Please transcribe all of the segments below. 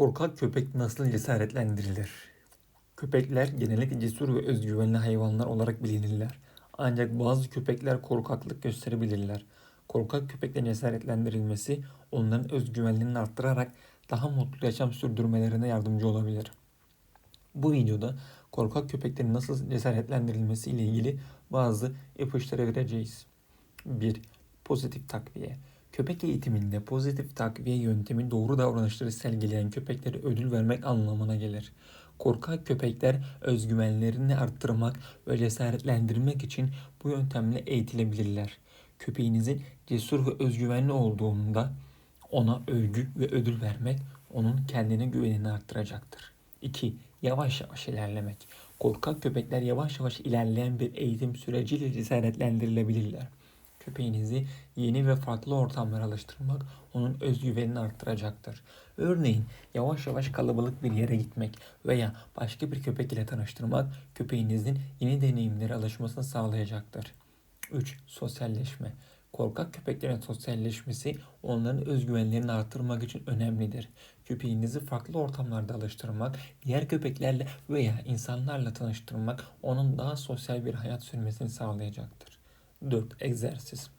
Korkak köpek nasıl cesaretlendirilir? Köpekler genellikle cesur ve özgüvenli hayvanlar olarak bilinirler. Ancak bazı köpekler korkaklık gösterebilirler. Korkak köpeklerin cesaretlendirilmesi onların özgüvenlerini arttırarak daha mutlu yaşam sürdürmelerine yardımcı olabilir. Bu videoda korkak köpeklerin nasıl cesaretlendirilmesi ile ilgili bazı ipuçları vereceğiz. 1. Pozitif takviye. Köpek eğitiminde pozitif takviye yöntemi doğru davranışları sergileyen köpeklere ödül vermek anlamına gelir. Korkak köpekler özgüvenlerini arttırmak ve cesaretlendirmek için bu yöntemle eğitilebilirler. Köpeğinizin cesur ve özgüvenli olduğunda ona övgü ve ödül vermek onun kendine güvenini arttıracaktır. 2. Yavaş yavaş ilerlemek. Korkak köpekler yavaş yavaş ilerleyen bir eğitim süreciyle cesaretlendirilebilirler. Köpeğinizi yeni ve farklı ortamlara alıştırmak onun özgüvenini arttıracaktır. Örneğin yavaş yavaş kalabalık bir yere gitmek veya başka bir köpek ile tanıştırmak köpeğinizin yeni deneyimlere alışmasını sağlayacaktır. 3. Sosyalleşme. Korkak köpeklerin sosyalleşmesi onların özgüvenlerini artırmak için önemlidir. Köpeğinizi farklı ortamlarda alıştırmak, diğer köpeklerle veya insanlarla tanıştırmak onun daha sosyal bir hayat sürmesini sağlayacaktır. 4. Egzersiz.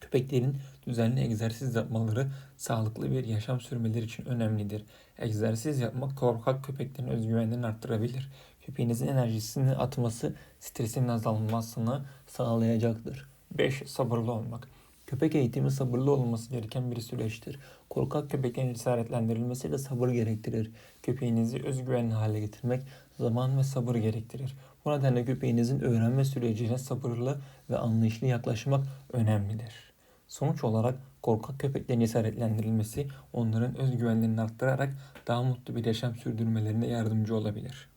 Köpeklerin düzenli egzersiz yapmaları sağlıklı bir yaşam sürmeleri için önemlidir. Egzersiz yapmak korkak köpeklerin özgüvenlerini arttırabilir. Köpeğinizin enerjisini atması stresinin azalmasını sağlayacaktır. 5. Sabırlı olmak. Köpek eğitimi sabırlı olması gereken bir süreçtir. Korkak köpeklerin cesaretlendirilmesi de sabır gerektirir. Köpeğinizi özgüvenli hale getirmek zaman ve sabır gerektirir. Bu nedenle köpeğinizin öğrenme sürecine sabırlı ve anlayışlı yaklaşmak önemlidir. Sonuç olarak korkak köpeklerin cesaretlendirilmesi onların özgüvenlerini arttırarak daha mutlu bir yaşam sürdürmelerine yardımcı olabilir.